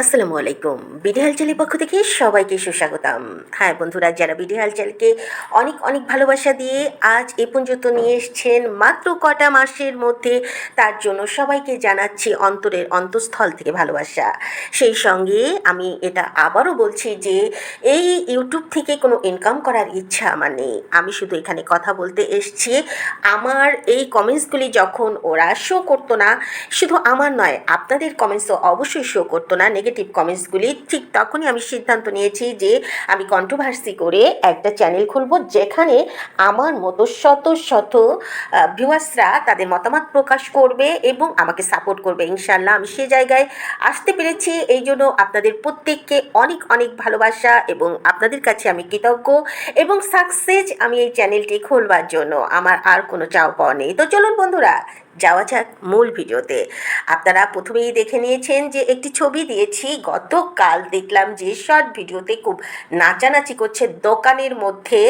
আসসালামু আলাইকুম। বিডিহাল হালচালের পক্ষ থেকে সবাইকে সুস্বাগতম। হ্যাঁ বন্ধুরা, যারা বিডিহাল চালকে অনেক অনেক ভালোবাসা দিয়ে আজ এ পর্যন্ত নিয়ে এসছেন মাত্র কটা মাসের মধ্যে তার জন্য সবাইকে জানাচ্ছি অন্তরের অন্তঃস্থল থেকে ভালোবাসা। সেই সঙ্গে আমি এটা আবারও বলছি যে এই ইউটিউব থেকে কোনো ইনকাম করার ইচ্ছা আমার নেই। আমি শুধু এখানে কথা বলতে এসছি। আমার এই কমেন্টসগুলি যখন ওরা শো করতো না, শুধু আমার নয়, আপনাদের কমেন্টসও অবশ্যই শো করতো না। নেগেটিভ কমেন্টসগুলি ঠিক তখনই আমি সিদ্ধান্ত নিয়েছি যে আমি কন্ট্রোভার্সি করে একটা চ্যানেল খুলব যেখানে আমার মতো শত শত ভিউয়ার্সরা তাদের মতামত প্রকাশ করবে এবং আমাকে সাপোর্ট করবে। ইনশাল্লাহ আমি সে জায়গায় আসতে পেরেছি। এই জন্য আপনাদের প্রত্যেককে অনেক অনেক ভালোবাসা এবং আপনাদের কাছে আমি কৃতজ্ঞ এবং সাকসেস আমি এই চ্যানেলটি খুলবার জন্য আমার আর কোনো চাও পাওয়া নেই। তো চলুন বন্ধুরা যাওয়া যাক মূল ভিডিওতে। আপনারা প্রথমেই দেখে নিয়েছেন যে একটি ছবি দিয়েছি। গতকাল দেখলাম যে শর্ট ভিডিওতে খুব নাচানাচি করছে দোকানের মধ্যে।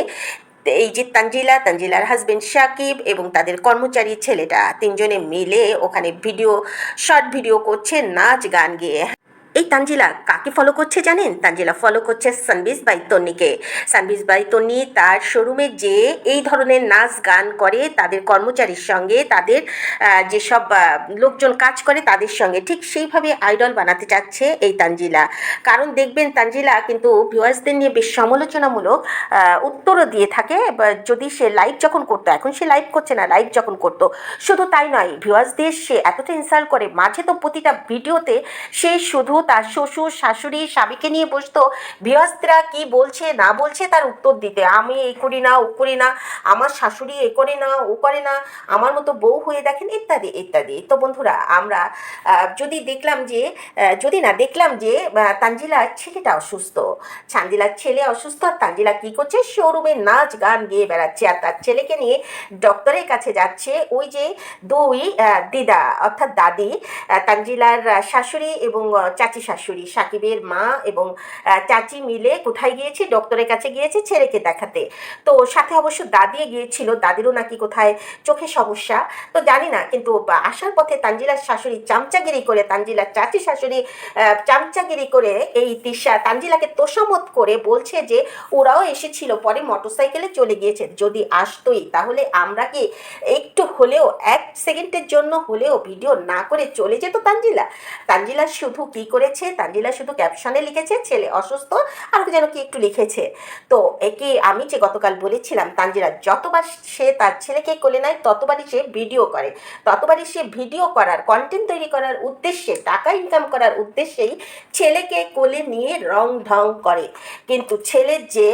এই যে তানজিলা, তানজিলার হাজবেন্ড সাকিব এবং তাদের কর্মচারী ছেলেটা তিনজনে মিলে ওখানে ভিডিও শর্ট ভিডিও করছে, নাচ, গান গিয়ে। এই তানজিলা কাকে ফলো করছে জানেন? তানজিলা ফলো করছে সানবিজ বাই তন্নিকে সানবিজ বাই তন্নি তার শোরুমে যে এই ধরনের নাচ গান করে, তাদের কর্মচারীর সঙ্গে, তাদের যেসব লোকজন কাজ করে তাদের সঙ্গে ঠিক সেইভাবে আইডল বানাতে চাচ্ছে এই তানজিলা। কারণ দেখবেন তানজিলা কিন্তু ভিউয়ার্সদের নিয়ে বেশ সমালোচনামূলক উত্তরও দিয়ে থাকে যদি সে লাইভ যখন করতো, এখন সে লাইভ করছে না লাইভ যখন করতো, শুধু তাই নয়, ভিউয়ার্সদের সে এতটা ইনসাল্ট করে, মাঝে তো প্রতিটা ভিডিওতে সে শুধু তার শ্বশুর শাশুড়ি স্বামীকে নিয়ে বসতো। ভিউয়ার্সরা কি বলছে না বলছে তার উত্তর দিতে। আমি এই করি না ও করি না আমার শাশুড়ি এ করে না ও করে না আমার মতো বউ হয়ে দেখেন ইত্যাদি ইত্যাদি। তো বন্ধুরা আমরা যদি দেখলাম যে যদি না দেখলাম যে তানজিলার ছেলেটা অসুস্থ। চান্দিলার ছেলে অসুস্থ আর তানজিলা কি করছে? শোরুমে নাচ গান গেয়ে বেড়াচ্ছে। আর তার ছেলেকে নিয়ে ডক্টরের কাছে যাচ্ছে ওই যে দুই দিদা অর্থাৎ দাদি তানজিলার শাশুড়ি এবং আহ, চাচি শাশুড়ি, সাকিবের মা এবং চাচি মিলে কোথায় গিয়েছে? ডক্টরের কাছে গিয়েছে ছেলেকে দেখাতে। তো সাথে অবশ্য দাদিও গিয়েছিল, দাদিরও নাকি কোথায় চোখে সমস্যা। তো জানি না, কিন্তু আসার পথে তানজিলার শাশুড়ি চামচাগিরি করে, তানজিলার চাচি শাশুড়ি চামচাগিরি করে এই তিশা, তানজিলাকে তোষামত করে বলছে যে, ওরাও এসেছিল, পরে মোটরসাইকেলে চলে গিয়েছে। যদি আসতোই, তাহলে আমরা কি একটু হলেও, এক সেকেন্ডের জন্য হলেও ভিডিও না করে চলে যেত তানজিলা? তানজিলা শুধু কি করেছে তানজিলা শুধু ক্যাপশনে লিখেছে, ছেলে অসুস্থ আর যেন কি একটু লিখেছে। তো একে আমি যে গতকাল বলেছিলাম তানজিলা যতবার সে তার ছেলেকে কোলে নেয়, ততবারই সে ভিডিও করে। ততবারই সে ভিডিও করার কন্টেন্ট তৈরি করার উদ্দেশ্যে, টাকা ইনকাম করার উদ্দেশ্যেই ছেলেকে কোলে নিয়ে রং ঢং করে। কিন্তু ছেলের যে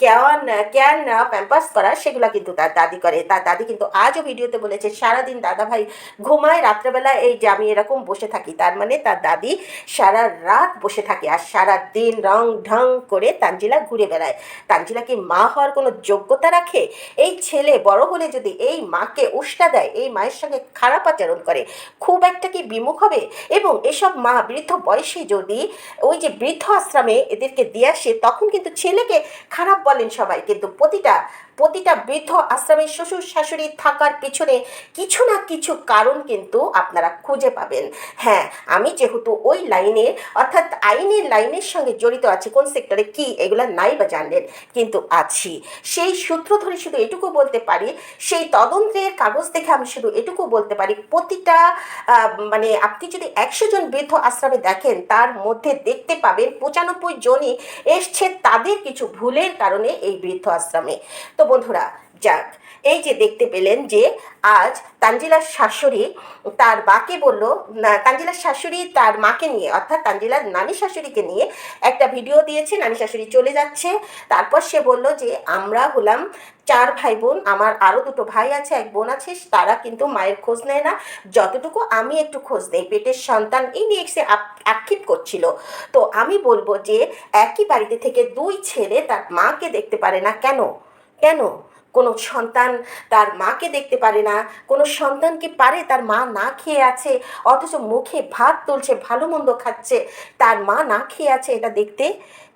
কেয়ান কেয়ার নেওয়া প্যাম্পাস করা, সেগুলো কিন্তু তার দাদি করে। তার দাদি কিন্তু আজও ভিডিওতে বলেছে, সারাদিন দাদা ভাই ঘুমায় রাত্রেবেলা এই যে আমি এরকম বসে থাকি, তার মানে তার দাদি সারা রাত বসে থাকে আর সারা দিন রং ঢং করে তানজিলা ঘুরে বেড়ায়। তানজিলা কি মা হওয়ার কোনো যোগ্যতা রাখে? এই ছেলে বড় হলে যদি এই মাকে উষ্টা দেয়, এই মায়ের সঙ্গে খারাপ আচরণ করে, খুব একটা কি বিমুখ হবে? এবং এসব মা বৃদ্ধ বয়সে যদি ওই যে বৃদ্ধ আশ্রমে এদেরকে দিয়ে আসে, তখন কিন্তু ছেলেকে খারাপ বলেন সবাই। কিন্তু প্রতিটা প্রতিটা বৃদ্ধ আশ্রমে শ্বশুর শাশুড়ি থাকার পিছনে কিছু না কিছু কারণ কিন্তু আপনারা খুঁজে পাবেন। হ্যাঁ আমি যেহেতু ওই লাইনে, অর্থাৎ আইনের লাইনের সঙ্গে জড়িত আছে কোন সেক্টরে কি, এগুলো নাই বা জানলেন, কিন্তু আছি। সেই সূত্র ধরে শুধু এটুকু বলতে পারি, সেই তদন্তের কাগজ দেখে আমি শুধু এটুকু বলতে পারি, প্রতিটা মানে আপনি যদি একশো জন বৃদ্ধ আশ্রমে দেখেন, তার মধ্যে দেখতে পাবেন পঁচানব্বই জনই এসছে তাদের কিছু ভুলের কারণে এই বৃদ্ধ আশ্রমে। তো বন্ধুরা, যাক এই যে দেখতে পেলেন যে আজ তানজিলার শাশুড়ি তার বাকে বলল তানজিলার শাশুড়ি তার মাকে নিয়ে, অর্থাৎ তানজিলার নানি শাশুড়িকে নিয়ে একটা ভিডিও দিয়েছে, নানি শাশুড়ি চলে যাচ্ছে। তারপর সে বলল যে, আমরা হলাম চার ভাই বোন আমার আরও দুটো ভাই আছে, এক বোন আছে, তারা কিন্তু মায়ের খোঁজ নেয় না। যতটুকু আমি একটু খোঁজ নেই, পেটের সন্তান, এই নিয়ে সে আক্ষেপ করছিল। তো আমি বলব যে, একই বাড়িতে থেকে দুই ছেলে তার মাকে দেখতে পারে না। কেন? কেন? কোনো সন্তান তার মাকে দেখতে পারে না, কোনো সন্তানকে পারে তার মা না খেয়ে আছে, অথচ মুখে ভাত তুলছে, ভালো মন্দ খাচ্ছে, তার মা না খেয়ে আছে এটা দেখতে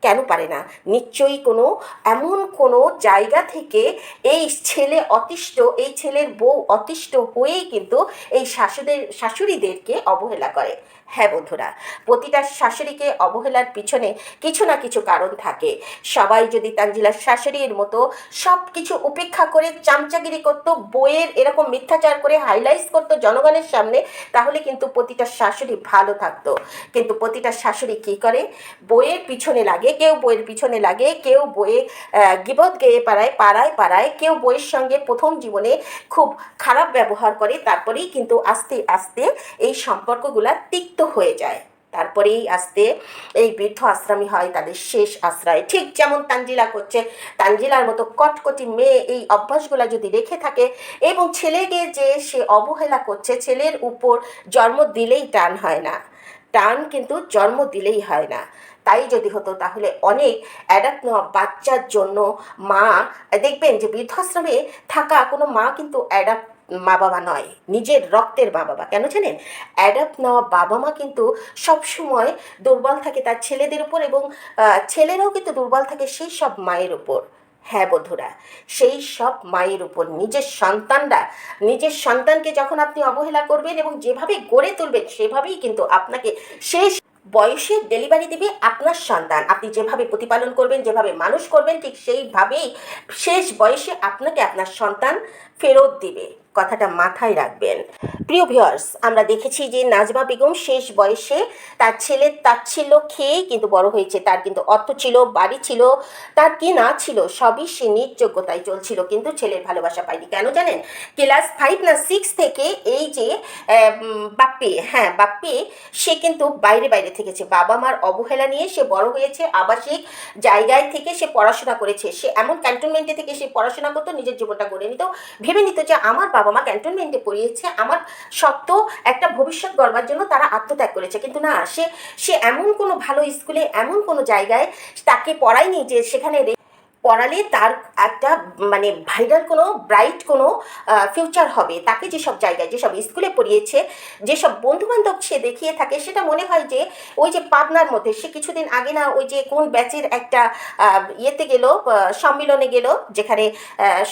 কেন পারে না? নিশ্চয়ই কোনো, এমন কোনো জায়গা থেকে এই ছেলে অতিষ্ঠ, এই ছেলের বউ অতিষ্ঠ হয়েই কিন্তু এই শাশুদের, শাশুড়িদেরকে অবহেলা করে। হ্যাঁ বন্ধুরা, প্রতিটা শাশুড়িকে অবহেলার পিছনে কিছু না কিছু কারণ থাকে। সবাই যদি তানজিলার শাশুড়ির মতো সব কিছু উপেক্ষা করে চামচাগিরি করতো, বইয়ের এরকম মিথ্যাচার করে হাইলাইট করতো জনগণের সামনে, তাহলে কিন্তু প্রতিটা শাশুড়ি ভালো থাকতো। কিন্তু প্রতিটা শাশুড়ি কী করে? বইয়ের পিছনে লাগে, কেউ বইয়ের পিছনে লাগে, কেউ বইয়ে গিবত গেয়ে পাড়ায় পাড়ায় পাড়ায়, কেউ বইয়ের সঙ্গে প্রথম জীবনে খুব খারাপ ব্যবহার করে, তারপরেই কিন্তু আস্তে আস্তে এই সম্পর্কগুলা তিক্ত হয়ে যায়। তারপরেই আসতে এই বৃদ্ধ আশ্রমই হয় তাদের শেষ আশ্রয়। ঠিক যেমন তানজিলা করছে, তানজিলার মতো কটকটি মেয়ে এই অভ্যাসগুলা যদি রেখে থাকে এবং ছেলেকে যে সে অবহেলা করছে, ছেলের উপর জন্ম দিলেই টান হয় না। টান কিন্তু জন্ম দিলেই হয় না। তাই যদি হতো তাহলে অনেক অ্যাডাপ্ট নেওয়া বাচ্চার জন্য মা, দেখবেন যে বৃদ্ধাশ্রমে থাকা কোনো মা কিন্তু অ্যাডাপ্ট মা বাবা নয়, নিজের রক্তের মা বাবা কেন জানেন? অ্যাডাপ্ট নেওয়া বাবা মা কিন্তু সবসময় দুর্বল থাকে তার ছেলেদের উপর এবং ছেলেরাও কিন্তু দুর্বল থাকে সেই সব মায়ের উপর। হ্যাঁ বন্ধুরা, সেই সব মায়ের উপর। নিজের সন্তানরা, নিজের সন্তানকে যখন আপনি অবহেলা করবেন এবং যেভাবে গড়ে তুলবেন, সেভাবেই কিন্তু আপনাকে শেষ বয়সে ডেলিভারি দেবে আপনার সন্তান। আপনি যেভাবে প্রতিপালন করবেন, যেভাবে মানুষ করবেন, ঠিক সেইভাবেই শেষ বয়সে আপনাকে আপনার সন্তান ফেরত দিবে। কথাটা মাথায় রাখবেন। প্রিয় ভিউয়ার্স আমরা দেখেছি যে নাজমা বেগম শেষ বয়সে তার ছেলের তাচ্ছিল্য খেয়েই কিন্তু বড় হয়েছে। তার কিন্তু অর্থ ছিল, বাড়ি ছিল, তার কি না ছিল, সবই সে নিজ যোগ্যতায় চলছিল। কিন্তু ছেলের ভালোবাসা পায়নি। কেন জানেন? ক্লাস ফাইভ না সিক্স থেকে এই যে বাপ্পি হ্যাঁ বাপ্পি, সে কিন্তু বাইরে বাইরে থেকেছে। বাবা মার অবহেলা নিয়ে সে বড় হয়েছে, আবাসিক জায়গায় থেকে সে পড়াশোনা করেছে। সে এমন ক্যান্টনমেন্টে থেকে সে পড়াশোনা করতো, নিজের জীবনটা গড়ে নিত। ভেবে নিত যে আমার মা ক্যান্টনমেন্টে পড়িয়েছে, আমার সত্য একটা ভবিষ্যৎ গড়বার জন্য তারা আত্মত্যাগ করেছে। কিন্তু না, সে সে এমন কোনো ভালো স্কুলে এমন কোনো জায়গায় তাকে পড়ায়নি যে সেখানে পড়ালে তার একটা মানে ভাইরাল কোনো ব্রাইট কোনো ফিউচার হবে। তাকে যেসব জায়গায়, যেসব স্কুলে পড়িয়েছে, যেসব বন্ধুবান্ধব সে দেখিয়ে থাকে, সেটা মনে হয় যে, ওই যে পাবনার মধ্যে, সে কিছুদিন আগে না ওই যে কোন ব্যাচের একটা ইয়েতে গেল সম্মিলনে গেল, যেখানে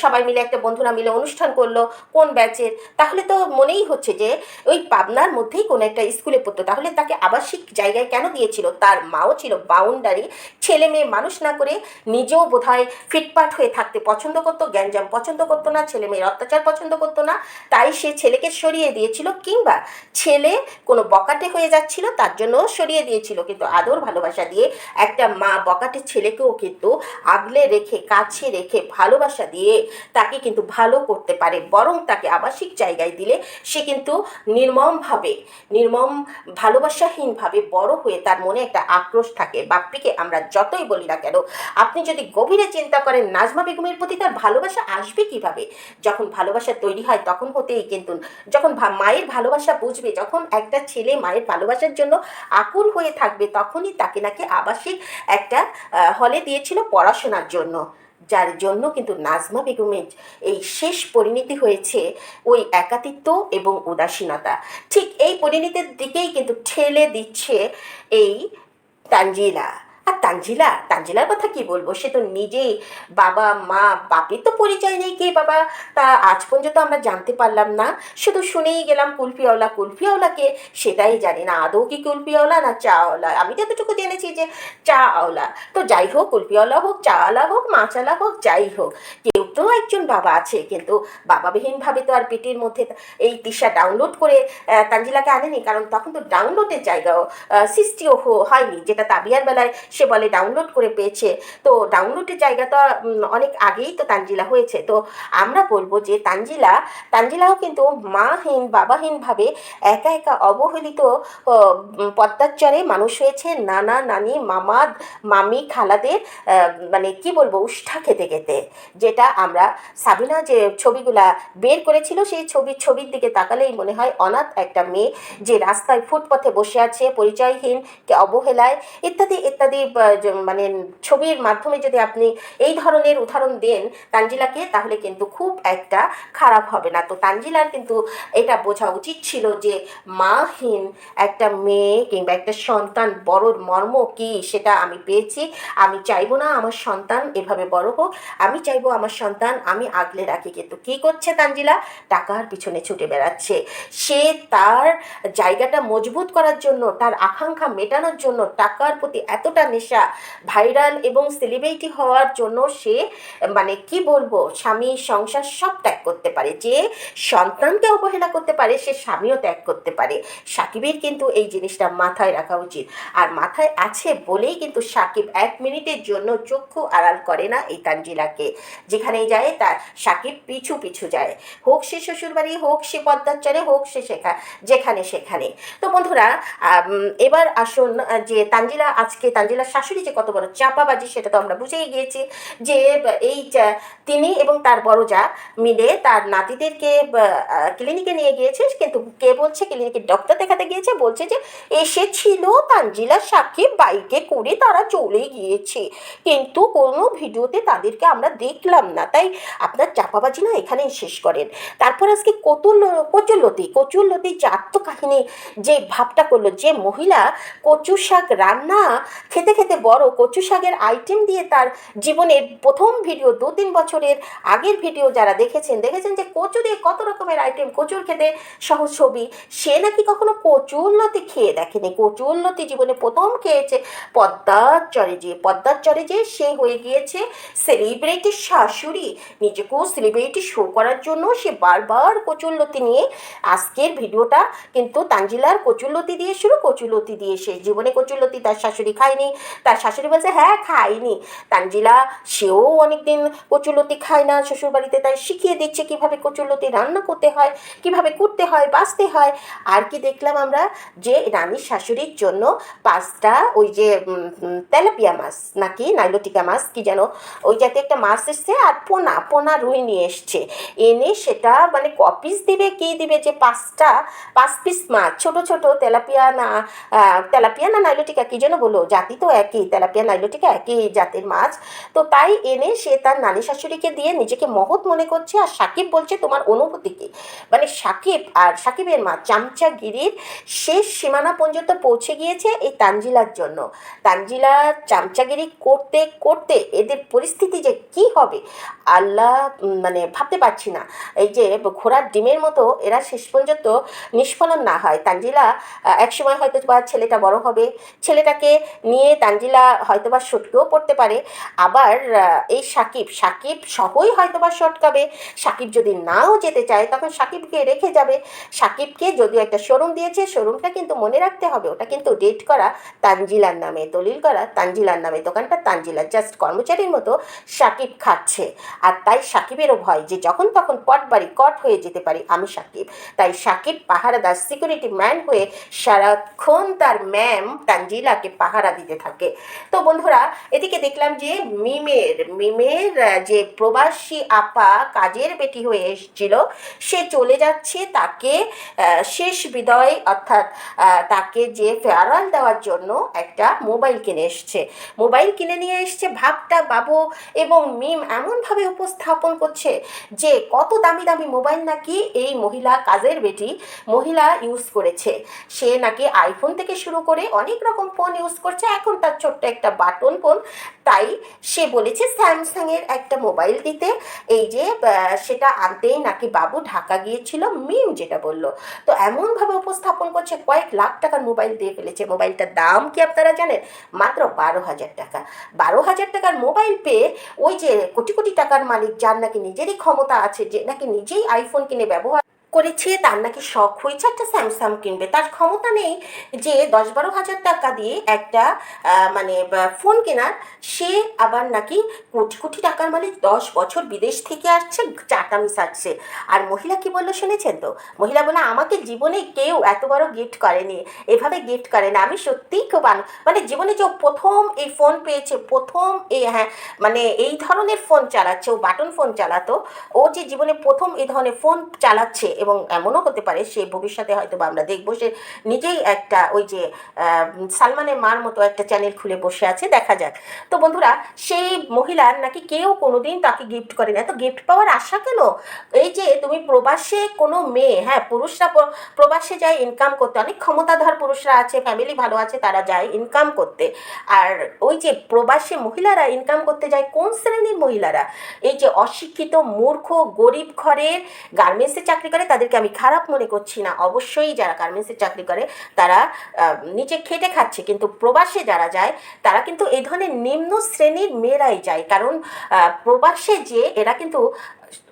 সবাই মিলে একটা বন্ধুরা মিলে অনুষ্ঠান করল, কোন ব্যাচের। তাহলে তো মনেই হচ্ছে যে, ওই পাবনার মধ্যেই কোনো একটা স্কুলে পড়তো। তাহলে তাকে আবাসিক জায়গায় কেন দিয়েছিল? তার মাও ছিল বাউন্ডারি ছেলে মেয়ে মানুষ না করে নিজেও বোধহয় ফিটপাট হয়ে থাকতে পছন্দ করতো, গ্যাঞ্জাম পছন্দ করতো না, ছেলে মেয়ের অত্যাচার পছন্দ করতো না, তাই সে ছেলেকে সরিয়ে দিয়েছিল কিংবা ছেলে কোনো বকাটে হয়ে যাচ্ছিল, তার জন্য সরিয়ে দিয়েছিল। কিন্তু আদর ভালোবাসা দিয়ে একটা মা বকাটে ছেলেকেও কিন্তু আগলে রেখে, কাছে রেখে ভালোবাসা দিয়ে তাকে কিন্তু ভালো করতে পারে, বরং তাকে আবাসিক জায়গায় দিলে সে কিন্তু নির্মমভাবে, নির্মম ভালোবাসাহীনভাবে বড় হয়ে তার মনে একটা আক্রোশ থাকে। বাপ্পিকে আমরা যতই বলি না কেন, আপনি যদি গভীরে চিন্তা করেন, নাজমা বেগমের প্রতি তার ভালোবাসা আসবে কীভাবে? যখন ভালোবাসা তৈরি হয় তখন হতেই কিন্তু, যখন মায়ের ভালোবাসা বুঝবে, যখন একটা ছেলে মায়ের ভালোবাসার জন্য আকুল হয়ে থাকবে, তখনই তাকে নাকি আবাসিক একটা হলে দিয়েছিল পড়াশোনার জন্য। যার জন্য কিন্তু নাজমা বেগমের এই শেষ পরিণতি হয়েছে ওই একাতিত্ব এবং উদাসীনতা। ঠিক এই পরিণতির দিকেই কিন্তু ঠেলে দিচ্ছে এই তানজিলা। আর তানজিলা, তানজিলার কথা কি বলব? সে তো নিজেই বাবা, মা, বাপের তো পরিচয় নেই কে বাবা? তা আজ পর্যন্ত আমরা জানতে পারলাম না। শুধু শুনেই গেলাম কুলফিওয়ালা কুলফিওয়ালাকে সেটাই জানি না আদৌ কি কুলফিওয়ালা না চাওয়ালা আমি তো এতটুকু জেনেছি যে চাওয়ালা তো যাই হোক কুলফিওয়ালা হোক চাওয়ালা হোক মাচালা হোক, যাই হোক। কেউ তো একজন বাবা আছে, কিন্তু বাবাবিহীনভাবে তো আর পেটের মধ্যে এই তিশা ডাউনলোড করে তানজিলাকে আনেনি। কারণ তখন তো ডাউনলোডের জায়গাও সৃষ্টিও হয়নি। যেটা তাবিয়ার বেলায় সে বলে ডাউনলোড করে পেয়েছে। তো ডাউনলোডের জায়গা তো অনেক আগেই তো তানজিলা হয়েছে। তো আমরা বলব যে তানজিলা, তানজিলাও কিন্তু মাহীন বাবাহীনভাবে একা একা অবহেলিত পদ্মাচ্চরে মানুষ হয়েছে। নানা নানি, মামাদ, মামি, খালাদের মানে কি বলব, উষ্ঠা খেতে খেতে। যেটা আমরা সাবিনা যে ছবিগুলা বের করেছিল, সেই ছবির ছবির দিকে তাকালেই মনে হয় অনাথ একটা মেয়ে যে রাস্তায় ফুটপথে বসে আছে, পরিচয়হীন, কে অবহেলায়, ইত্যাদি ইত্যাদি। মানে ছবির মাধ্যমে যদি আপনি এই ধরনের উদাহরণ দেন তানজিলাকে, তাহলে কিন্তু খুব একটা খারাপ হবে না। তো তানজিলার কিন্তু এটা বোঝা উচিত ছিল যে মাহীন একটা মেয়ে কিংবা একটা সন্তান বড়র মর্ম কি সেটা আমি পেয়েছি। আমি চাইব না আমার সন্তান এভাবে বড় হোক। আমি চাইব আমার সন্তান আমি আগলে রাখি। কিন্তু কি করছে তানজিলা? টাকার পিছনে ছুটে বেড়াচ্ছে। সে তার জায়গাটা মজবুত করার জন্য, তার আকাঙ্ক্ষা মেটানোর জন্য টাকার প্রতি এতটা নেশা। ভাইরাল এবং সেলিব্রিটি হওয়ার জন্য সে মানে কি বলব, স্বামী সংসার সব ত্যাগ করতে পারে। যে সন্তানকে অবহেলা করতে পারে, সে স্বামীও ত্যাগ করতে পারে। সাকিবের কিন্তু এই জিনিসটা মাথায় রাখা উচিত। আর মাথায় আছে বলেই কিন্তু সাকিব এক মিনিটের জন্য চক্ষু আড়াল করে না এই তানজিলাকে। যেখানেই যায়, তার সাকিব পিছু পিছু যায়। হোক সে শ্বশুরবাড়ি, হোক সে পদ্মাচারে হোক সে শেখা যেখানে সেখানে। তো বন্ধুরা এবার আসুন যে তানজিলা আজকে তানজিলার শাশুড়ি যে কত বড় চাপাবাজি সেটা তো আমরা বুঝেই গিয়েছি যে, এই তিনি এবং তার বড় যা মিলে তার নাতিদেরকে ক্লিনিকে নিয়ে গিয়েছে। কিন্তু কে বলছে? ক্লিনিকের ডক্টর দেখাতে গিয়েছে। বলছে যে, এসেছিল তানজিলা সাক্ষী বাইকে করে তারা চলে গিয়েছে। কিন্তু কোনো ভিডিওতে তাদেরকে আমরা দেখলাম না। তাই আপনার চাপাবাজি না এখানেই শেষ করেন। তারপর আজকে কতুল, কচুলতি কচুলতি যে আত্মকাহিনী যে ভাবটা করল যে মহিলা কচু শাক রান্না খেতে খেতে খেতে বড় কচু শাকের আইটেম দিয়ে তার জীবনের প্রথম ভিডিও দু তিন বছরের আগের ভিডিও যারা দেখেছেন দেখেছেন যে কচু দিয়ে কত রকমের আইটেম কচুর খেতে সহজ ছবি। সে নাকি কখনো কচু উন্নতি খেয়ে দেখেনি। কচুরলতি জীবনে প্রথম খেয়েছে পদ্মার চরে যে। পদ্মার চরে যে সে হয়ে গিয়েছে সেলিব্রিটির শাশুড়ি। নিজেকেও সেলিব্রিটি শো করার জন্য সে বারবার কচুরলতি নিয়ে আজকের ভিডিওটা কিন্তু তাঞ্জিলার কচুরলতি দিয়ে শুরু। কচুরলতি দিয়ে সে জীবনে কচুরলতি তার শাশুড়ি খায়নি। তার শাশুড়ি বলছে হ্যাঁ খাইনি। তানজিলা, সেও অনেকদিন কচুলতি খায় না, শ্বশুরবাড়িতে তাই শিখিয়ে দিচ্ছে কীভাবে কচুলতি রান্না করতে হয়, কীভাবে করতে হয়, বাঁচতে হয়। আর কি দেখলাম আমরা যে রানীর শাশুড়ির জন্য পাঁচটা ওই যে তেলাপিয়া মাছ নাকি, নাইলটিকা মাছ, কি যেন, ওই জাতে একটা মাছ এসছে আর পোনা পোনা রুই নিয়ে এসছে। এনে সেটা মানে কপিস দিবে, কি দিবে যে পাঁচটা, পাঁচ পিস মাছ, ছোট ছোট তেলাপিয়া না তেলাপিয়া না নাইলটিকা, কি যেন বলো, জাতি তো একই তেলাপিয়া নাইলটিকা একই জাতের মাছ। তো তাই এনে সে তার নানি শাশুড়িকে দিয়ে নিজেকে মহৎ মনে করছে আর সাকিব বলছে, তোমার অনুভূতি কি? মানে সাকিব আর সাকিবের মা চামচাগিরির শেষ সীমানা পর্যন্ত পৌঁছে গিয়েছে এই তানজিলার জন্য। তানজিলা চামচাগিরি করতে করতে এদের পরিস্থিতি যে কি হবে, আল্লাহ মানে ভাবতে পারছি না। এই যে ঘোড়ার ডিমের মতো এরা শেষ পর্যন্ত নিষ্ফলন না হয়। তানজিলা একসময় হয়তো বা ছেলেটা বড় হবে। ছেলেটাকে নিয়ে তানজিলা হয়তো বা সটকেও পড়তে পারে। আবার এই সাকিব সাকিব সহই হয়তো বা সটকাবে সাকিব যদি নাও যেতে চায়, তখন সাকিবকে রেখে যাবে। সাকিবকে যদিও একটা শোরুম দিয়েছে শোরুমটা কিন্তু মনে রাখতে হবে। ওটা কিন্তু ডেট করা তানজিলার নামে, দলিল করা তানজিলার নামে। দোকানটা তানজিলার জাস্ট কর্মচারীর মতো সাকিব খাচ্ছে। আর তাই সাকিবেরও ভয় যে যখন তখন পট বাড়ি কট হয়ে যেতে পারি আমি সাকিব। তাই সাকিব পাহারাদার সিকিউরিটি ম্যান হয়ে সারাক্ষণ তার ম্যাম তানজিলাকে পাহারা দিতে থাকে। তো বন্ধুরা, এদিকে দেখলাম যে মিমের মিমের যে প্রবাসী আপা কাজের বেটি হয়ে এসেছিল, সে চলে যাচ্ছে তাকে শেষ বিদায় অর্থাৎ তাকে যে ফেয়ারওয়েল দেওয়ার জন্য একটা মোবাইল কিনে এসছে। মোবাইল কিনে নিয়ে এসছে ভাবটা, বাবু এবং মিম এমনভাবে উপস্থাপন করছে যে কত দামি দামি মোবাইল নাকি এই মহিলা কাজের বেটি, মহিলা ইউজ করেছে। সে নাকি আইফোন থেকে শুরু করে অনেক রকম ফোন ইউজ করছে, এখন তার ছোট্ট একটা বাটন ফোন তাই সে বলেছে স্যামসাংয়ের একটা মোবাইল দিতে। এই যে সেটা আনতেই নাকি বাবু ঢাকা গিয়েছিল, মিম যেটা বলল। তো এমনভাবে উপস্থাপন করছে, কয়েক লাখ টাকার মোবাইল দিয়ে ফেলেছে। মোবাইলটার দাম কি আপনারা জানেন? মাত্র বারো হাজার টাকা। বারো হাজার টাকার মোবাইল পেয়ে ওই যে কোটি কোটি টাকার মালিক, যার নাকি নিজেরই ক্ষমতা আছে, যে নাকি নিজেই আইফোন কিনে ব্যবহার করেছে, তার নাকি শখ হয়েছে একটা স্যামসাং কিনবে। তার ক্ষমতা নেই যে দশ বারো হাজার টাকা দিয়ে একটা মানে ফোন কেনার। সে আবার নাকি কোটি কোটি টাকার মালিক দশ বছর বিদেশ থেকে আসছে চাটা মিশাচ্ছে আর মহিলা কি বলল শুনেছেন তো? মহিলা বলে আমাকে জীবনে কেউ এত বড় গিফট করেনি। এভাবে গিফট করে না। আমি সত্যিই খুব মানে জীবনে যে প্রথম এই ফোন পেয়েছে, প্রথম এই হ্যাঁ মানে এই ধরনের ফোন চালাচ্ছে, ও বাটন ফোন চালাতো, ও যে জীবনে প্রথম এই ধরনের ফোন চালাচ্ছে এবং এমনও হতে পারে সে ভবিষ্যতে হয়তো বা আমরা দেখব সে নিজেই একটা ওই যে সালমানের মার মতো একটা চ্যানেল খুলে বসে আছে, দেখা যাক। তো বন্ধুরা, সেই মহিলার নাকি কেউ কোনোদিন তাকে গিফট করে না তো গিফট পাওয়ার আশা কেন? এই যে তুমি প্রবাসে কোনো মেয়ে হ্যাঁ পুরুষরা প্রবাসে যায় ইনকাম করতে, অনেক ক্ষমতাধর পুরুষরা আছে ফ্যামিলি ভালো আছে, তারা যায় ইনকাম করতে। আর ওই যে প্রবাসে মহিলারা ইনকাম করতে যায়, কোন শ্রেণির মহিলারা? এই যে অশিক্ষিত, মূর্খ, গরিব ঘরের গার্মেন্টসে চাকরি করে তাদেরকে আমি খারাপ মনে করছি না। অবশ্যই যারা গার্মেন্টসে চাকরি করে, তারা নিচে খেটে খাচ্ছে। কিন্তু প্রবাসে যারা যায়, তারা কিন্তু এই ধরনের নিম্ন শ্রেণির মেয়েরাই যায়। কারণ প্রবাসে যে, এরা কিন্তু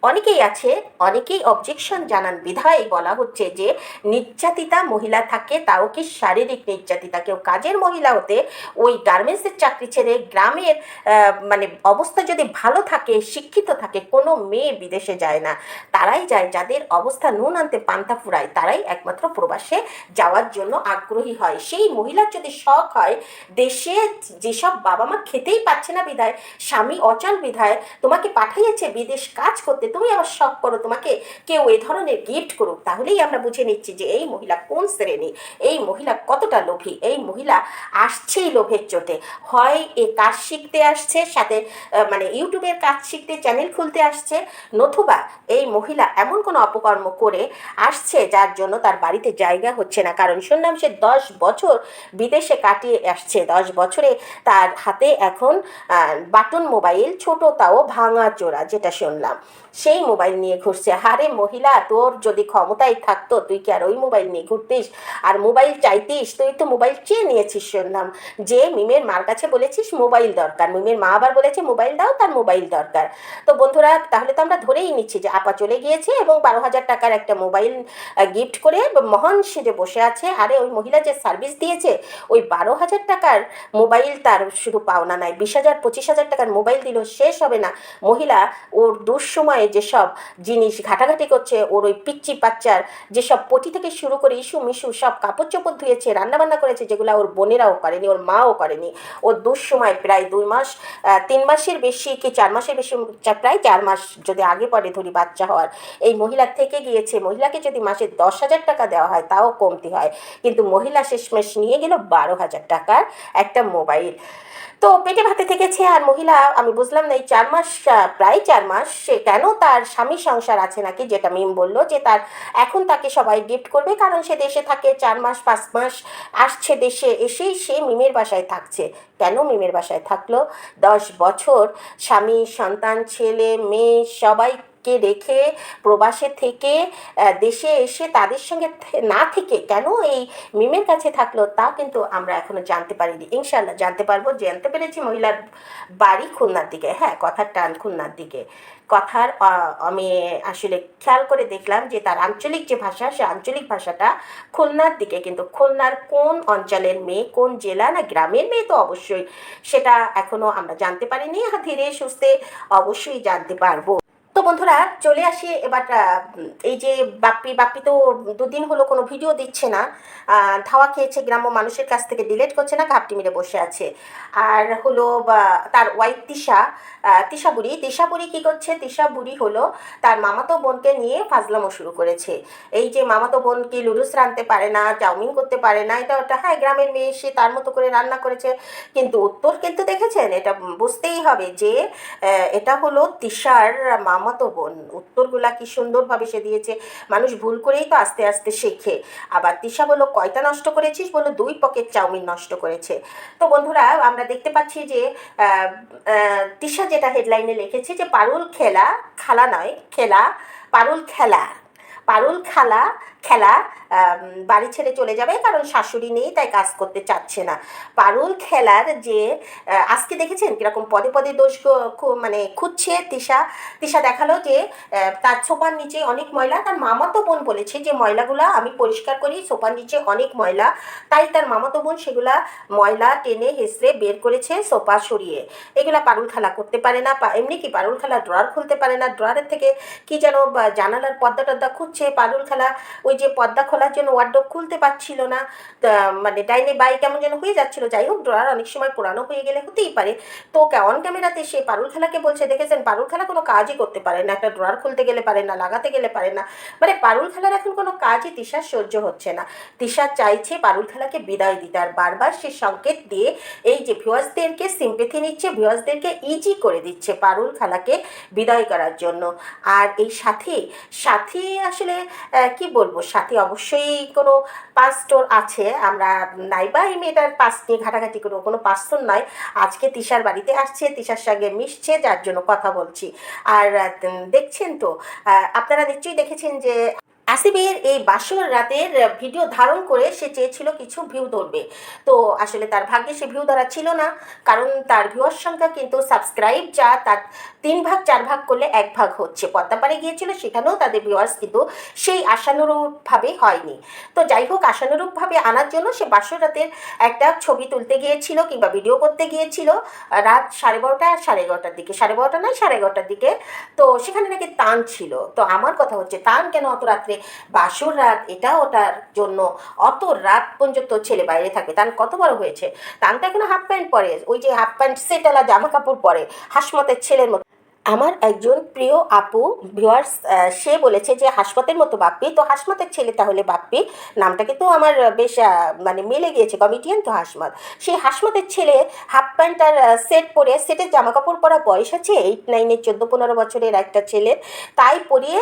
অনেকেই আছে, অনেকেই অবজেকশন জানান। বিধায় বলা হচ্ছে যে, নির্যাতিতা মহিলা থাকে, তাও কি শারীরিক নির্যাতিতা? কেউ কাজের মহিলা হতে ওই গার্মেন্টসের চাকরি ছেড়ে গ্রামের মানে অবস্থা যদি ভালো থাকে, শিক্ষিত থাকে, কোনো মেয়ে বিদেশে যায় না। তারাই যায়, যাদের অবস্থা নুন আনতে পান্তা ফুরায়, তারাই একমাত্র প্রবাসে যাওয়ার জন্য আগ্রহী হয়। সেই মহিলার যদি শখ হয়, দেশে যেসব বাবা মা খেতেই পাচ্ছে না বিধায়, স্বামী অচল বিধায়, তোমাকে পাঠিয়েছে বিদেশ কাজ করতে তুমি আবার শখ করো তোমাকে কেউ এ ধরনের গিফট করুক, তাহলেই আমরা বুঝে নিচ্ছি যে এই মহিলা কোন শ্রেণি, এই মহিলা কতটা লোভী, এই মহিলা আসছেই লোভের চোটে। হয় এ কাজ শিখতে আসছে, সাথে মানে ইউটিউবের কাজ শিখতে চ্যানেল খুলতে আসছে, নতুবা এই মহিলা এমন কোনো অপকর্ম করে আসছে যার জন্য তার বাড়িতে জায়গা হচ্ছে না। কারণ শুনলাম সে দশ বছর বিদেশে কাটিয়ে আসছে, দশ বছরে তার হাতে এখন বাটন মোবাইল, ছোট তাও ভাঙা চোরা, যেটা শুনলাম। সেই মোবাইল নিয়ে ঘুরছে। হারে মহিলা, তোর যদি ক্ষমতায় থাকতো, তুই কি আর ওই মোবাইল নিয়ে ঘুরতিস? আর মোবাইল চাইতিস? তুই তো মোবাইল চেয়ে নিয়েছিস শুনলাম। যে মিমের মার কাছে বলেছিস মোবাইল দরকার। মিমের মা আবার বলেছে, মোবাইল দাও, তার মোবাইল দরকার। তো বন্ধুরা, তাহলে তো আমরা ধরেই নিচ্ছি যে আপা চলে গিয়েছে এবং বারো হাজার টাকার একটা মোবাইল গিফট করে মহান সেজে বসে আছে। আরে, ওই মহিলা যে সার্ভিস দিয়েছে, ওই বারো হাজার টাকার মোবাইল তার শুধু পাওনা নাই। বিশ হাজার, পঁচিশ হাজার টাকার মোবাইল দিল শেষ হবে না। মহিলা, ওর দুঃসময়ে যেসব জিনিস ঘাটাঘাটি করছে, ওর ওই পিচ্চি বাচ্চার যেসব পটি থেকে শুরু করে ইস্যু মিশু সব কাপড় চোপড় ধুয়েছে, রান্নাবান্না করেছে, যেগুলো ওর বোনেরাও করেনি, ওর মাও করেনি। ওর দুঃসময় প্রায় দুই মাস তিন মাসের বেশি কি চার মাসের বেশি প্রায় চার মাস যদি আগে পরে ধরি বাচ্চা হওয়ার। এই মহিলার থেকে গিয়েছে, মহিলাকে যদি মাসে দশ হাজার টাকা দেওয়া হয়, তাও কমতি হয়। কিন্তু মহিলা শেষমেশ নিয়ে গেল বারো হাজার টাকার একটা মোবাইল। তো পেটে ভাতে থেকেছে আর মহিলা, আমি বুঝলাম না, এই চার মাস প্রায় চার মাস সে কেন তার স্বামী সংসার আছে নাকি? যেটা মিম বলল যে তার এখন তাকে সবাই গিফট করবে, কারণ সে দেশে থাকে, চার মাস, পাঁচ মাস আসছে দেশে এসেই সে মিমের বাসায় থাকছে। কেন মিমের বাসায় থাকল? দশ বছর স্বামী, সন্তান, ছেলে, মেয়ে সবাইকে রেখে প্রবাসে থেকে দেশে এসে তাদের সঙ্গে না থেকে কেন এই মিমের কাছে থাকল তা কিন্তু আমরা এখনও জানতে পারিনি। ইনশাল্লাহ জানতে পারব, জানতে পেরেছি মহিলার বাড়ি খুলনার দিকে। হ্যাঁ কথার টান খুলনার দিকে। কথার আমি আসলে খেয়াল করে দেখলাম যে তার আঞ্চলিক যে ভাষা, সে আঞ্চলিক ভাষাটা খুলনার দিকে, কিন্তু খুলনার কোন অঞ্চলের মেয়ে, কোন জেলা না গ্রামের মেয়ে তো অবশ্যই সেটা এখনও আমরা জানতে পারিনি। ধীরে সুস্থে অবশ্যই জানতে পারব। তো বন্ধুরা চলে আসি, এবার এই যে বাপ্পি বাপ্পি তো দুদিন হলো কোনো ভিডিও দিচ্ছে না ধাওয়া খেয়েছে, গ্রাম্য মানুষের কাছ থেকে ডিলেট করছে না, ঘাপটি মেরে বসে আছে। আর হলো তার ওয়াইফ তিশা তিশা বুড়ি বুড়ি কী করছে, তিশা বুড়ি হলো তার মামাতো বোনকে নিয়ে ফাজলামো শুরু করেছে। এই যে মামাতো বোন কি লুডুস রাঁধতে পারে না, চাউমিন করতে পারে না, এটা ওটা হ্যাঁ গ্রামের মেয়ে, সে তার মতো করে রান্না করেছে, কিন্তু উত্তর কিন্তু দেখেছেন, এটা বুঝতেই হবে যে এটা হলো তিশার মামাতো বোন, উত্তরগুলা কি সুন্দরভাবে সে দিয়েছে। মানুষ ভুল করেই তো আস্তে আস্তে শেখে। আবার তিশা বলো কয়টা নষ্ট করেছিস? বলো দুই পকেট চাউমিন নষ্ট করেছে। তো বন্ধুরা, আমরা দেখতে পাচ্ছি যে তিশা যেটা হেডলাইনে লিখেছে যে, পারুল খেলা, খালা নয়, খেলা, পারুল খেলা। পারুল খালা, খেলা বাড়ি ছেড়ে চলে যাবে কারণ শাশুড়ি নেই, তাই কাজ করতে চাচ্ছে না। পারুল খেলার যে আজকে দেখেছেন কীরকম পদে পদে দোষ মানে খুঁজছে তিশা। তিশা দেখাল যে তার সোফার নিচে অনেক ময়লা, তার মামাতো বোন বলেছে যে, ময়লাগুলো আমি পরিষ্কার করি, সোফার নিচে অনেক ময়লা। তাই তার মামাতো বোন সেগুলা ময়লা টেনে হেসড়ে বের করেছে সোপা সরিয়ে। এগুলা পারুল খেলা করতে পারে না এমনি কি পারুল খেলা ড্রয়ার খুলতে পারে না? ড্রয়ারের থেকে কি যেন জানালার পর্দা টর্দা খুঁজছে হচ্ছে পারুল খালা, ওই যে পর্দা খোলার জন্য ওয়ার্ডরোব খুলতে পারছিল না। মানে ডাইনে বাই কেমন যেন হয়ে যাচ্ছিল। যাই হোক ড্রয়ার অনেক সময় পুরানো হয়ে গেলে হতেই পারে। তো অন ক্যামেরাতে সে পারুল খালাকে বলছে, দেখেছেন, পারুল খালা কোনো কাজই করতে পারে না। একটা ড্রয়ার খুলতে গেলে পারে না, লাগাতে গেলে পারে না। মানে পারুল খালার এখন কোনো কাজই তিশার সহ্য হচ্ছে না। তিশা চাইছে পারুল খালাকে বিদায় দিতে। আর বারবার সে সংকেত দিয়ে এই যে ভিউয়ার্সদেরকে সিম্পেথি নিচ্ছে, ভিউয়ার্সদেরকে ইজি করে দিচ্ছে পারুল খালাকে বিদায় করার জন্য। আর এই সাথে সাথে আসলে আহ, কি বলব? সাথে অবশ্যই কোনো পাস্টর আছে। আমরা নাইবা এই মেয়েটার পাস নিয়ে ঘাটাঘাটি করব কোনো পাস্টর নয় আজকে তিশার বাড়িতে আসছে তিশার সঙ্গে মিশছে যার জন্য কথা বলছি। আর দেখছেন তো? আপনারা নিশ্চয়ই দেখেছেন যে আসিফের এই বাসর রাতের ভিডিও ধারণ করে সে চেয়েছিল কিছু ভিউ ধরবে। তো আসলে তার ভাগ্যে সে ভিউ ধরা ছিল না, কারণ তার ভিউয়ার সংখ্যা কিন্তু সাবস্ক্রাইব যা তার তিন ভাগ, চার ভাগ করলে এক ভাগ হচ্ছে। পদ্মাপাড়ে গিয়েছিল, সেখানেও তাদের ভিউয়ার্স কিন্তু সেই আশানুরূপভাবে হয়নি। তো যাই হোক, আশানুরূপভাবে আনার জন্য সে বাসর রাতের একটা ছবি তুলতে গিয়েছিল কিংবা ভিডিও করতে গিয়েছিল রাত সাড়ে বারোটা, সাড়ে এগারোটার দিকে। সাড়ে বারোটা নয়, সাড়ে এগারোটার দিকে। তো সেখানে নাকি তান ছিল। তো আমার কথা হচ্ছে, তান কেন অত রাত্রে বাসর রাত এটা ওটার জন্য অত রাত পর্যন্ত ছেলে বাইরে থাকে তান কত বড় হয়েছে? তান তো এখনও হাফ প্যান্ট পরে। ওই যে হাফ প্যান্ট সেটালা জামা কাপড় পরে। হাসমতের ছেলের মতো। আমার একজন প্রিয় আপু ভিওয়ার্স সে বলেছে যে হাসপাতের মতো বাপ্পি। তো হাসমাতের ছেলে তাহলে বাপ্পি। নামটা কিন্তু আমার বেশ মানে মিলে গিয়েছে কমিটিয়ান তো হাসমাত সেই হাসমাতের ছেলে হাফ প্যান্ট আর সেট পরে সেটের জামা কাপড় পরা বয়স আছে এইট নাইনের চোদ্দ, পনেরো বছরের একটা ছেলে তাই পরিয়ে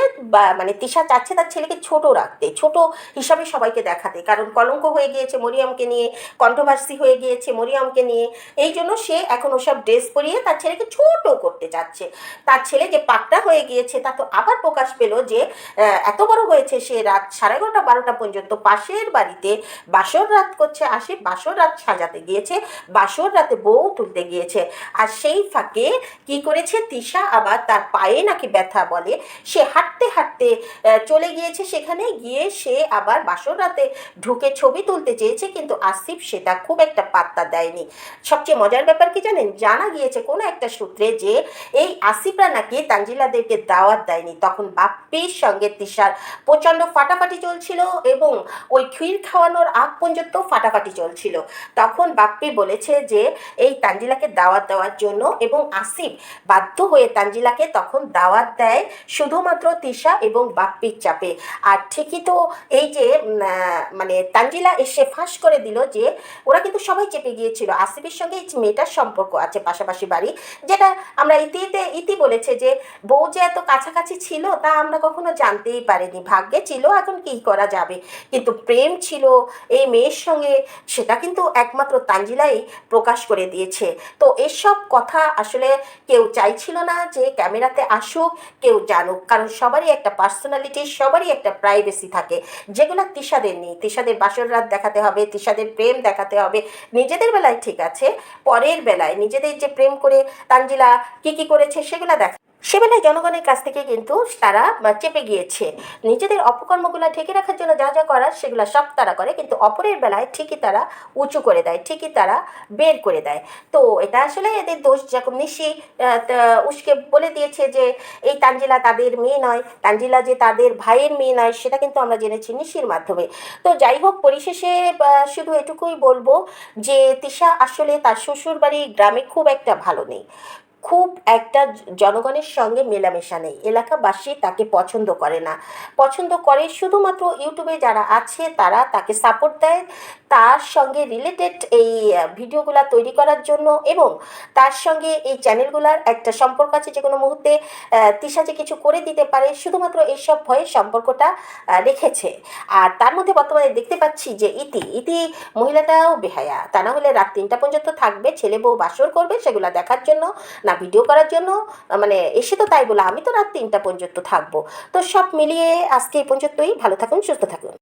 মানে তিশা চাচ্ছে তার ছেলেকে ছোট রাখতে, ছোট হিসাবে সবাইকে দেখাতে। কারণ কলঙ্ক হয়ে গিয়েছে মরিয়ামকে নিয়ে কন্ট্রোভার্সি হয়ে গিয়েছে মরিয়ামকে নিয়ে। এই জন্য সে এখন ওসব ড্রেস পরিয়ে তার ছেলেকে ছোট করতে চাচ্ছে। তার ছেলে যে পাকটা হয়ে গিয়েছে, তা তো আবার প্রকাশ পেল যে এত বড় হয়েছে সে রাত সাড়ে এগারোটা, বারোটা পর্যন্ত পাশের বাড়িতে বাসর রাত করছে আসে বাসর রাত সাজাতে গিয়েছে, বাসর রাতে বউ তুলতে গিয়েছে। আর সেই ফাঁকে কি করেছে? তিশা আবার তার পায়ে নাকি ব্যথা বলে, সে হাঁটতে হাঁটতে চলে গিয়েছে। সেখানে গিয়ে সে আবার বাসর রাতে ঢুকে ছবি তুলতে চেয়েছে, কিন্তু আসিফ সেটা খুব একটা পাত্তা দেয়নি। সবচেয়ে মজার ব্যাপার কি জানেন? জানা গিয়েছে কোনো একটা সূত্রে যে, এই আসিফরা নাকি তানজিলাদেরকে দাওয়াত দেয়নি? তখন বাপ্পির সঙ্গে তিশার প্রচণ্ড ফাটাফাটি চলছিল এবং ওই ক্ষীর খাওয়ানোর আগ পর্যন্ত ফাটাফাটি চলছিল। তখন বাপ্পি বলেছে যে, এই তানজিলাকে দাওয়াত দেওয়ার জন্য এবং আসিফ বাধ্য হয়ে তানজিলাকে তখন দাওয়াত দেয় শুধুমাত্র তিশা এবং বাপ্পির চাপে। আর ঠিকই তো এই যে মানে তানজিলা এসে ফাঁস করে দিল যে, ওরা কিন্তু সবাই চেপে গিয়েছিল। আসিফের সঙ্গে এই মেয়েটার সম্পর্ক আছে পাশাপাশি বাড়ি, যেটা আমরা ইতিতে, ইতি বলেছে যে, বউ যে এত কাছাকাছি ছিল তা আমরা কখনো জানতেই পারিনি। ভাগ্যে ছিল, এখন কি করা যাবে? কিন্তু প্রেম ছিল এই মেয়ের সঙ্গে, সেটা কিন্তু একমাত্র তানজিলাই প্রকাশ করে দিয়েছে। তো এসব কথা আসলে কেউ চাইছিল না যে ক্যামেরাতে আসুক, কেউ জানুক। কারণ সবারই একটা পার্সোনালিটি, সবারই একটা প্রাইভেসি থাকে। যেগুলো তিশাদের নেই। তিশাদের বাসর রাত দেখাতে হবে, তিশাদের প্রেম দেখাতে হবে। নিজেদের বেলায় ঠিক আছে, পরের বেলায় নিজেদের যে প্রেম করে তানজিলা কি কি করেছে সেগুলো দেখা। সেবেলায় জনগণের কাছ থেকে কিন্তু তারা চেপে গিয়েছে। নিজেদের অপকর্মগুলো ঠেকে রাখার জন্য যা যা করার, সেগুলো সব তারা করে। কিন্তু অপরের বেলায় ঠিকই তারা উঁচু করে দেয়, ঠিকই তারা বের করে দেয়। তো এটা আসলে এদের দোষ যখন নিশি উস্কে বলে দিয়েছে যে, এই তানজিলা তাদের মেয়ে নয়, তানজিলা যে তাদের ভাইয়ের মেয়ে নয়, সেটা কিন্তু আমরা জেনেছি নিশির মাধ্যমে। তো যাই হোক, পরিশেষে শুধু এটুকুই বলব যে, তিশা আসলে তার শ্বশুর বাড়ি গ্রামে খুব একটা ভালো নেই। খুব একটা জনগণের সঙ্গে মেলামেশা নেই। এলাকাবাসী তাকে পছন্দ করে না। পছন্দ করে শুধুমাত্র ইউটিউবে যারা আছে তারা তাকে সাপোর্ট দেয়। তার সঙ্গে রিলেটেড এই ভিডিওগুলো তৈরি করার জন্য এবং তার সঙ্গে এই চ্যানেলগুলোর একটা সম্পর্ক আছে যে কোনো মুহূর্তে যে কিছু করে দিতে পারে। শুধুমাত্র এইসব ভয়ে সম্পর্কটা রেখেছে। আর তার মধ্যে বর্তমানে দেখতে পাচ্ছি যে ইতি ইতি মহিলাটাও বেহায়া। তা না হলে রাত তিনটা পর্যন্ত থাকবে, ছেলে বউ বাসর করবে সেগুলো দেখার জন্য। না ভিডিও করার জন্য মানে এসে তো তাই বলে আমি তো রাত তিনটা পর্যন্ত থাকব। তো সব মিলিয়ে আজকে এই পর্যন্তই। ভালো থাকুন, সুস্থ থাকুন।